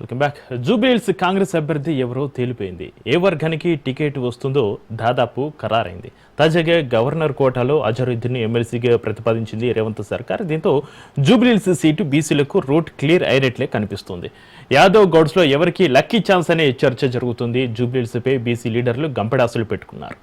Welcome back Jubilee Hills Congress అభ్యర్థి ఎవరో తేలిపోయింది. ఏ వర్గానికి టికెట్ వస్తుందో దాదాపు ఖరారైంది. తాజాగా గవర్నర్ కోటాలో అజరుద్దీన్ ఎమ్మెల్సీగా ప్రతిపాదించింది రేవంత్ సర్కార్. దీంతో జూబిల్స్ సీటు బీసీలకు రూట్ క్లియర్ అయినట్లే కనిపిస్తుంది. యాదవ్ గౌడ్స్లో ఎవరికి లక్కీ ఛాన్స్ అనే చర్చ జరుగుతుంది. జూబిల్స్పై బీసీ లీడర్లు గంపెడాసులు పెట్టుకున్నారు.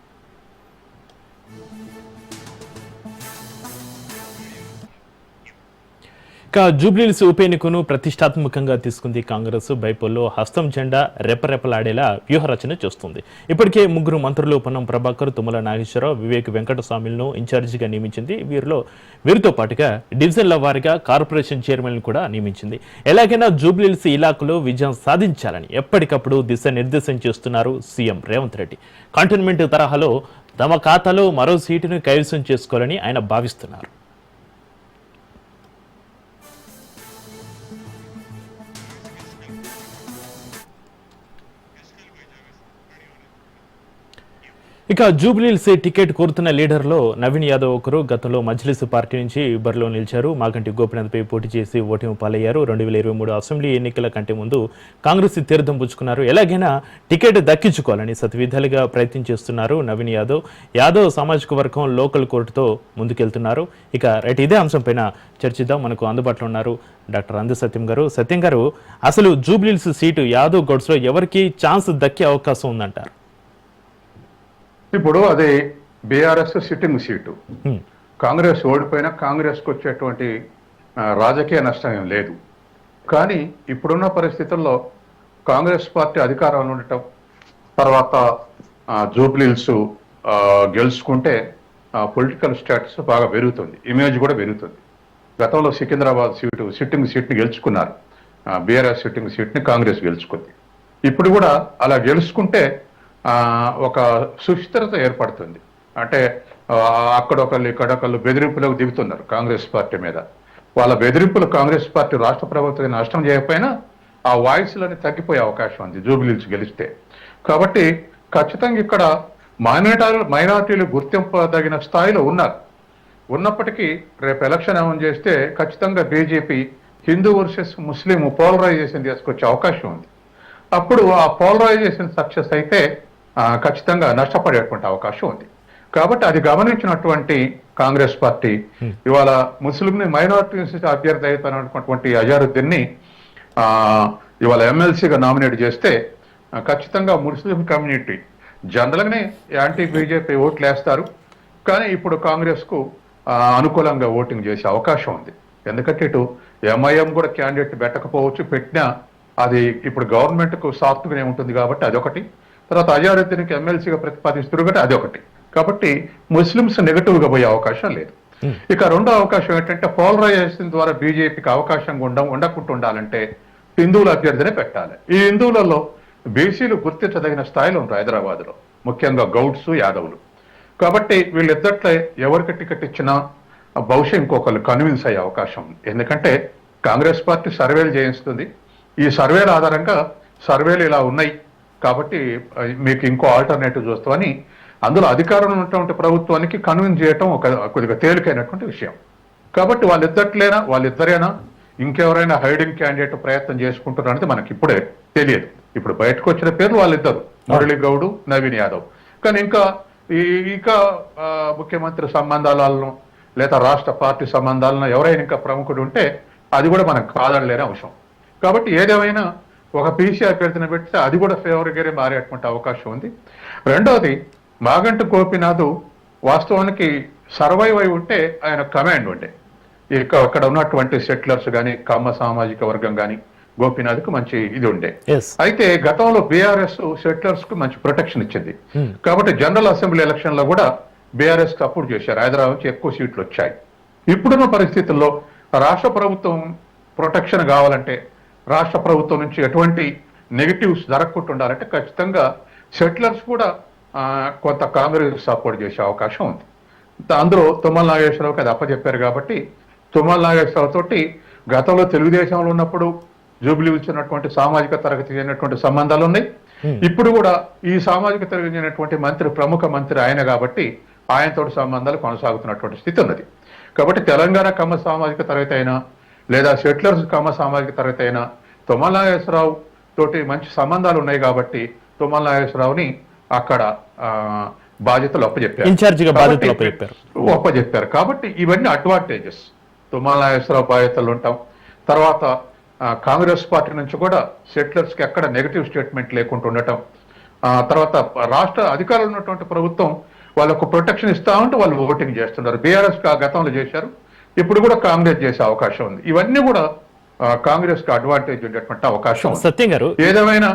ఇక జూబ్లీల్స్ ఉప ఎన్నికను ప్రతిష్టాత్మకంగా తీసుకుంది కాంగ్రెస్. బైపోల్లో హస్తం జెండా రెపరెపలాడేలా వ్యూహరచన చేస్తుంది. ఇప్పటికే ముగ్గురు మంత్రులు పొన్నం ప్రభాకర్ తుమ్మల నాగేశ్వరరావు వివేక్ వెంకటస్వామిలను ఇన్ఛార్జిగా నియమించింది. వీరిలో వీరితో పాటుగా డివిజన్ల వారిగా కార్పొరేషన్ చైర్మన్ కూడా నియమించింది. ఎలాగైనా జూబ్లీల్స్ ఇలాఖలో విజయం సాధించాలని ఎప్పటికప్పుడు దిశానిర్దేశం చేస్తున్నారు సీఎం రేవంత్ రెడ్డి. కంటోన్మెంట్ తరహాలో తమ ఖాతాలో మరో సీటును కైవసం చేసుకోవాలని ఆయన భావిస్తున్నారు. ఇక జూబ్లీల్స్ టికెట్ కోరుతున్న లీడర్లో నవీన్ యాదవ్ ఒకరు గతంలో మజ్లిస్ పార్టీ నుంచి బరిలో నిలిచారు. మాగంటి గోపినాథ్పై పోటీ చేసి ఓటమి పాలయ్యారు. రెండు వేల ఇరవై మూడు అసెంబ్లీ ఎన్నికల కంటే ముందు కాంగ్రెస్ తీర్థం పుచ్చుకున్నారు. ఎలాగైనా టికెట్ దక్కించుకోవాలని సత్విధాలుగా ప్రయత్నం చేస్తున్నారు నవీన్ యాదవ్. యాదవ్ సామాజిక వర్గం లోకల్ కోర్టుతో ముందుకెళ్తున్నారు. ఇక రైట్ ఇదే అంశంపైన చర్చిద్దాం. మనకు అందుబాటులో ఉన్నారు డాక్టర్ అందు సత్యం గారు. సత్యం గారు అసలు జూబ్లీల్స్ సీటు యాదవ్ గౌడ్స్లో ఎవరికి ఛాన్స్ దక్కే అవకాశం ఉందంటారు? ఇప్పుడు అది బీఆర్ఎస్ సిట్టింగ్ సీటు. కాంగ్రెస్ ఓడిపోయినా కాంగ్రెస్కి వచ్చేటువంటి రాజకీయ నష్టం ఏం లేదు. కానీ ఇప్పుడున్న పరిస్థితుల్లో కాంగ్రెస్ పార్టీ అధికారంలో ఉండటం తర్వాత జూబ్లీల్స్ గెలుచుకుంటే పొలిటికల్ స్టేటస్ బాగా పెరుగుతుంది. ఇమేజ్ కూడా పెరుగుతుంది. గతంలో సికింద్రాబాద్ సీటు సిట్టింగ్ సీట్ని గెలుచుకున్నారు. బీఆర్ఎస్ సిట్టింగ్ సీట్ని కాంగ్రెస్ గెలుచుకుంది. ఇప్పుడు కూడా అలా గెలుచుకుంటే ఒక సుస్థిరత ఏర్పడుతుంది. అంటే అక్కడొకళ్ళు ఇక్కడొకళ్ళు బెదిరింపులకు దిగుతున్నారు కాంగ్రెస్ పార్టీ మీద. వాళ్ళ బెదిరింపులు కాంగ్రెస్ పార్టీ రాష్ట్ర ప్రభుత్వం నష్టం చేయకపోయినా ఆ వాయిస్లని తగ్గిపోయే అవకాశం ఉంది జూబిలీస్ గెలిస్తే. కాబట్టి ఖచ్చితంగా ఇక్కడ మైనార్టీ మైనార్టీలు గుర్తింపదగిన స్థాయిలో ఉన్నారు. ఉన్నప్పటికీ రేపు ఎలక్షన్ ఏమని చేస్తే ఖచ్చితంగా BJP Hindu versus Muslim polarisation తీసుకొచ్చే అవకాశం ఉంది. అప్పుడు ఆ పోలరైజేషన్ సక్సెస్ అయితే ఖచ్చితంగా నష్టపడేటువంటి అవకాశం ఉంది. కాబట్టి అది గమనించినటువంటి కాంగ్రెస్ పార్టీ ఇవాళ ముస్లింని మైనారిటీ అభ్యర్థి అవుతున్నటువంటి అజారుద్దీన్ని ఆ, ఇవాళ ఎమ్మెల్సీగా నామినేట్ చేస్తే ఖచ్చితంగా ముస్లిం కమ్యూనిటీ జనరల్గానే యాంటీ బీజేపీ ఓట్లు వేస్తారు కానీ ఇప్పుడు కాంగ్రెస్కు అనుకూలంగా ఓటింగ్ చేసే అవకాశం ఉంది. ఎందుకంటే ఇటు ఎంఐఎం కూడా క్యాండిడేట్ పెట్టకపోవచ్చు పెట్టినా అది ఇప్పుడు గవర్నమెంట్కు సాఫ్ట్గానే ఉంటుంది కాబట్టి అదొకటి. తర్వాత అజారుద్దీన్కి ఎమ్మెల్సీగా ప్రతిపాదిస్తారు కాబట్టి అదొకటి కాబట్టి ముస్లిమ్స్ నెగటివ్గా పోయే అవకాశం లేదు. ఇక రెండో అవకాశం ఏంటంటే పోలరైజేషన్ ద్వారా బీజేపీకి అవకాశం ఉండ ఉండకుండా ఉండాలంటే హిందువుల అభ్యర్థినే పెట్టాలి. ఈ హిందువులలో బీసీలు గుర్తించదగిన స్థాయిలో ఉంటారు హైదరాబాద్లో. ముఖ్యంగా గౌడ్స్ యాదవులు. కాబట్టి వీళ్ళిద్దట్లో ఎవరికి టికెట్ ఇచ్చినా బహుశా ఇంకొకరు కన్విన్స్ అయ్యే అవకాశం ఉంది. ఎందుకంటే కాంగ్రెస్ పార్టీ సర్వేలు చేయిస్తుంది. ఈ సర్వేల ఆధారంగా సర్వేలు ఇలా ఉన్నాయి. కాబట్టి మీకు ఇంకో ఆల్టర్నేటివ్ చూస్తామని అందులో అధికారంలో ఉన్నటువంటి ప్రభుత్వానికి కన్విన్స్ చేయటం ఒక కొద్దిగా తేలికైనటువంటి విషయం. కాబట్టి వాళ్ళిద్దట్లేనా వాళ్ళిద్దరేనా? ఇంకెవరైనా హైడింగ్ క్యాండిడేట్ ప్రయత్నం చేసుకుంటున్నారనేది మనకి ఇప్పుడే తెలియదు. ఇప్పుడు బయటకు వచ్చిన పేర్లు వాళ్ళిద్దరు. మురళీ గౌడ్ నవీన్ యాదవ్. కానీ ఇంకా ఈ ఇంకా ముఖ్యమంత్రి సంబంధాలను లేదా రాష్ట్ర పార్టీ సంబంధాలను ఎవరైనా ఇంకా ప్రముఖుడు ఉంటే అది కూడా మనకు కాదనలేని అంశం. కాబట్టి ఏదేమైనా ఒక పీసీ అభ్యర్థిని పెడితే అది కూడా ఫేవర్గానే మారేటువంటి అవకాశం ఉంది. రెండవది మాగంటి గోపినాథ్ వాస్తవానికి సర్వైవ్ అయి ఉంటే ఆయన కమాండ్ ఉండే. ఇక అక్కడ ఉన్నటువంటి సెటిలర్స్ కానీ కమ్మ సామాజిక వర్గం కానీ గోపినాథ్కు మంచి ఇది ఉండే. అయితే గతంలో బీఆర్ఎస్ సెటిలర్స్కు మంచి ప్రొటెక్షన్ ఇచ్చింది. కాబట్టి జనరల్ అసెంబ్లీ ఎలక్షన్లో కూడా బీఆర్ఎస్ సపోర్ట్ చేశారు. హైదరాబాద్ నుంచి ఎక్కువ సీట్లు వచ్చాయి. ఇప్పుడున్న పరిస్థితుల్లో రాష్ట్ర ప్రభుత్వం ప్రొటెక్షన్ కావాలంటే రాష్ట్ర ప్రభుత్వం నుంచి ఎటువంటి నెగిటివ్స్ జరగకుండా ఉండాలంటే ఖచ్చితంగా సెటిలర్స్ కూడా కొంత కాంగ్రెస్ సపోర్ట్ చేసే అవకాశం ఉంది. అందులో తుమ్మల నాగేశ్వరరావుకి అది అప్పచెప్పారు కాబట్టి తుమ్మల నాగేశ్వరరావు తోటి గతంలో తెలుగుదేశంలో ఉన్నప్పుడు జూబిలీ ఇచ్చినటువంటి సామాజిక తరగతి చెందినటువంటి సంబంధాలు ఉన్నాయి. ఇప్పుడు కూడా ఈ సామాజిక తరగతి చెందినటువంటి మంత్రి ప్రముఖ మంత్రి ఆయన కాబట్టి ఆయనతోటి సంబంధాలు కొనసాగుతున్నటువంటి స్థితి ఉన్నది. కాబట్టి తెలంగాణ కమ్మ సామాజిక తరగతి అయినా లేదా సెటిలర్స్ కమ్మ సామాజిక తరగతి అయినా తుమ్మల నాగేశ్వరరావు తోటి మంచి సంబంధాలు ఉన్నాయి కాబట్టి తుమ్మల నాగేశ్వరరావుని అక్కడ బాధ్యతలు అప్పచెప్పారు అప్పచెప్పారు. కాబట్టి ఇవన్నీ అడ్వాంటేజెస్ తుమ్మల నాగేశ్వరరావు బాధ్యతలు ఉంటాం. తర్వాత కాంగ్రెస్ పార్టీ నుంచి కూడా సెటిలర్స్కి ఎక్కడ నెగటివ్ స్టేట్మెంట్ లేకుండా ఉండటం. తర్వాత రాష్ట్ర అధికారులు ఉన్నటువంటి ప్రభుత్వం వాళ్ళకు ప్రొటెక్షన్ ఇస్తా ఉంటే వాళ్ళు ఓటింగ్ చేస్తున్నారు. బీఆర్ఎస్ గతంలో చేశారు. ఇప్పుడు కూడా కాంగ్రెస్ చేసే అవకాశం ఉంది. ఇవన్నీ కూడా కాంగ్రెస్కి అడ్వాంటేజ్ ఉండేటువంటి అవకాశం సత్యం గారు. ఏదేమైనా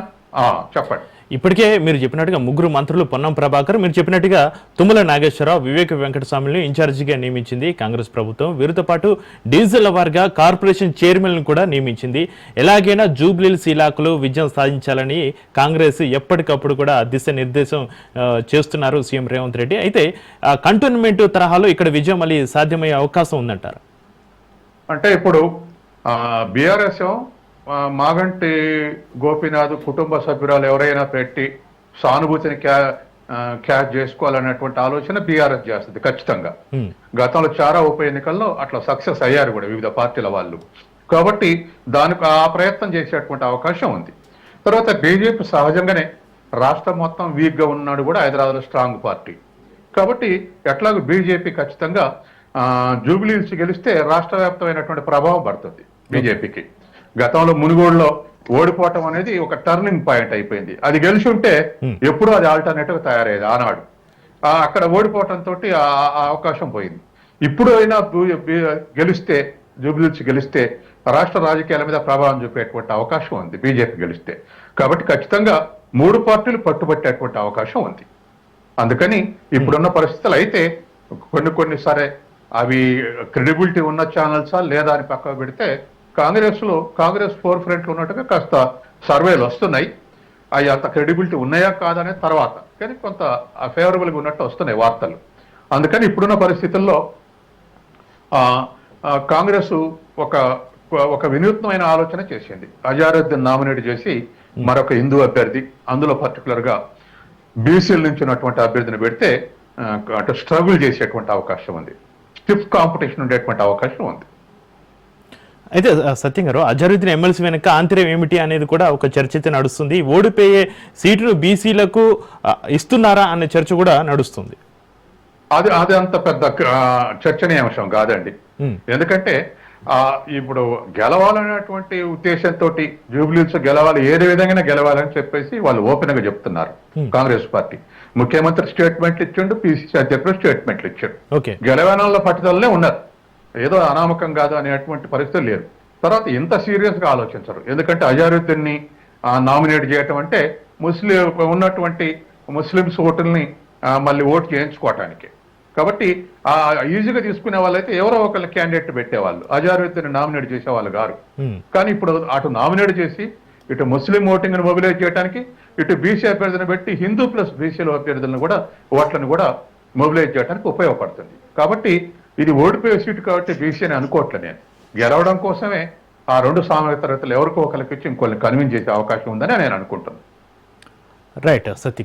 చెప్పండి. ఇప్పటికే మీరు చెప్పినట్టుగా ముగ్గురు మంత్రులు పొన్నం ప్రభాకర్ మీరు చెప్పినట్టుగా తుమ్మల నాగేశ్వరరావు వివేక వెంకటస్వామిని ఇన్ఛార్జిగా నియమించింది కాంగ్రెస్ ప్రభుత్వం. వీరితో పాటు డీజిల్ వార్గా కార్పొరేషన్ చైర్మన్ కూడా నియమించింది. ఎలాగైనా జూబ్లీల్స్ ఇలాకులు విజయం సాధించాలని కాంగ్రెస్ ఎప్పటికప్పుడు కూడా దిశ నిర్దేశం చేస్తున్నారు సీఎం రేవంత్ రెడ్డి. అయితే కంటోన్మెంట్ తరహాలో ఇక్కడ విజయం మళ్ళీ సాధ్యమయ్యే అవకాశం ఉందంటారు? అంటే ఇప్పుడు బీఆర్ఎస్ మాగంటి గోపీనాథ్ కుటుంబ సభ్యురాలు ఎవరైనా పెట్టి సానుభూతిని క్యా క్యాచ్ చేసుకోవాలనేటువంటి ఆలోచన బీఆర్ఎస్ చేస్తుంది ఖచ్చితంగా. గతంలో చాలా ఉప ఎన్నికల్లో అట్లా సక్సెస్ అయ్యారు కూడా వివిధ పార్టీల వాళ్ళు. కాబట్టి దానికి ఆ ప్రయత్నం చేసేటువంటి అవకాశం ఉంది. తర్వాత బీజేపీ సహజంగానే రాష్ట్రం మొత్తం వీక్గా ఉన్నాడు కూడా హైదరాబాద్ స్ట్రాంగ్ పార్టీ. కాబట్టి ఎట్లాగో బీజేపీ ఖచ్చితంగా జూబ్లీహిల్స్ గెలిస్తే రాష్ట్ర వ్యాప్తమైనటువంటి ప్రభావం పడుతుంది బీజేపీకి. గతంలో మునుగోడులో ఓడిపోవటం అనేది ఒక టర్నింగ్ పాయింట్ అయిపోయింది. అది గెలిచి ఉంటే ఎప్పుడూ అది ఆల్టర్నేటివ్ తయారయ్యేది ఆనాడు. అక్కడ ఓడిపోవటం తోటి ఆ అవకాశం పోయింది. ఇప్పుడు అయినా గెలిస్తే జూబ్లీహిల్స్ గెలిస్తే రాష్ట్ర రాజకీయాల మీద ప్రభావం చూపేటువంటి అవకాశం ఉంది బీజేపీ గెలిస్తే. కాబట్టి ఖచ్చితంగా మూడు పార్టీలు పట్టుబట్టేటువంటి అవకాశం ఉంది. అందుకని ఇప్పుడున్న పరిస్థితులు అయితే కొన్ని కొన్ని సరే అవి క్రెడిబిలిటీ ఉన్న ఛానల్సా లేదా అని పక్కకు పెడితే కాంగ్రెస్లో కాంగ్రెస్ ఫోర్ ఫ్రంట్ ఉన్నట్టుగా కాస్త సర్వేలు వస్తున్నాయి. అవి అంత క్రెడిబిలిటీ ఉన్నాయా కాదనే తర్వాత. కానీ కొంత ఫేవరబుల్గా ఉన్నట్టు వస్తున్నాయి వార్తలు. అందుకని ఇప్పుడున్న పరిస్థితుల్లో కాంగ్రెస్ ఒక ఒక వినూత్నమైన ఆలోచన చేసింది. అజారుద్దీన్ నామినేట్ చేసి మరొక హిందూ అభ్యర్థి అందులో పర్టికులర్గా బీసీల నుంచి ఉన్నటువంటి అభ్యర్థిని పెడితే అంటే స్ట్రగుల్ చేసేటువంటి అవకాశం ఉంది. స్టిఫ్ కాంపిటీషన్ ఉండేటువంటి అవకాశం ఉంది. అయితే సత్యం గారు అజరుద్దీన్ ఎమ్మెల్సీ వెనక ఆంతర్యం ఏమిటి అనేది కూడా ఒక చర్చ అయితే నడుస్తుంది. ఓడిపోయే సీటును బీసీలకు ఇస్తున్నారా అనే చర్చ కూడా నడుస్తుంది. అది అది అంత పెద్ద చర్చనీయాంశం కాదండి. ఎందుకంటే ఆ ఇప్పుడు గెలవాలనేటువంటి ఉద్దేశంతో జూబ్లీస్ గెలవాలి ఏది విధంగా గెలవాలని చెప్పేసి వాళ్ళు ఓపెన్గా చెప్తున్నారు కాంగ్రెస్ పార్టీ. ముఖ్యమంత్రి స్టేట్మెంట్లు ఇచ్చిండు పిసిసి అధ్యక్షుడు స్టేట్మెంట్లు ఇచ్చాడు. ఓకే. గెలవడంలో పట్టుదలనే ఉన్నారు ఏదో అనామకం కాదు అనేటువంటి పరిస్థితి లేదు తర్వాత ఇంత సీరియస్గా ఆలోచించరు. ఎందుకంటే అజారుద్దీన్ని నామినేట్ చేయటం అంటే ముస్లిం ఉన్నటువంటి ముస్లిమ్స్ ఓటుల్ని మళ్ళీ ఓటు చేయించుకోవటానికి. కాబట్టి ఆ ఈజీగా తీసుకునే వాళ్ళైతే ఎవరో ఒకళ్ళ క్యాండిడేట్ పెట్టేవాళ్ళు. అజారుద్దీన్ నామినేట్ చేసేవాళ్ళు గారు ఉమ్, కానీ ఇప్పుడు అటు నామినేట్ చేసి ఇటు ముస్లిం ఓటింగ్ మొబిలైజ్ చేయడానికి ఇటు బీసీ అభ్యర్థిని పెట్టి హిందూ ప్లస్ బీసీల అభ్యర్థులను కూడా ఓట్లను కూడా మొబిలైజ్ చేయడానికి ఉపయోగపడుతుంది. కాబట్టి ఇది ఓడిపోయే సీటు కాబట్టి బీసీ అని అనుకోవట్లే నేను. గెలవడం కోసమే ఆ రెండు సామాజిక తరగతులు ఎవరికో ఒకరికి ఇచ్చి ఇంకొకరిని కన్విన్స్ చేసే అవకాశం ఉందని నేను అనుకుంటున్నాను. రైట్ సత్య